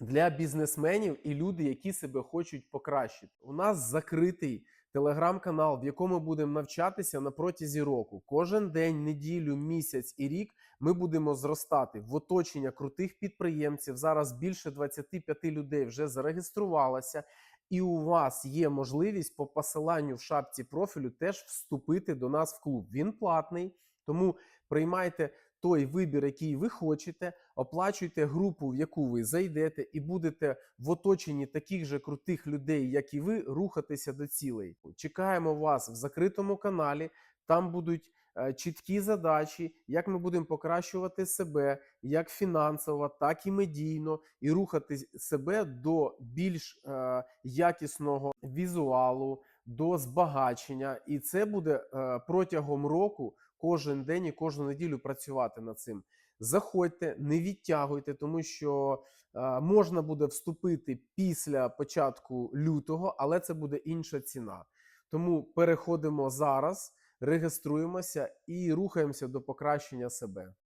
для бізнесменів і люди, які себе хочуть покращити. У нас закритий телеграм-канал, в якому будемо навчатися на протязі року. Кожен день, неділю, місяць і рік ми будемо зростати в оточення крутих підприємців. Зараз більше 25 людей вже зареєструвалося. І у вас є можливість по посиланню в шапці профілю теж вступити до нас в клуб. Він платний, тому приймайте той вибір, який ви хочете, оплачуйте групу, в яку ви зайдете, і будете в оточенні таких же крутих людей, як і ви, рухатися до цілей. Чекаємо вас в закритому каналі. Там будуть е, чіткі задачі, як ми будемо покращувати себе, як фінансово, так і медійно, і рухати себе до більш е, якісного візуалу, до збагачення. І це буде е, протягом року кожен день і кожну неділю працювати над цим. Заходьте, не відтягуйте, тому що е, можна буде вступити після початку лютого, але це буде інша ціна. Тому переходимо зараз, реєструємося і рухаємося до покращення себе.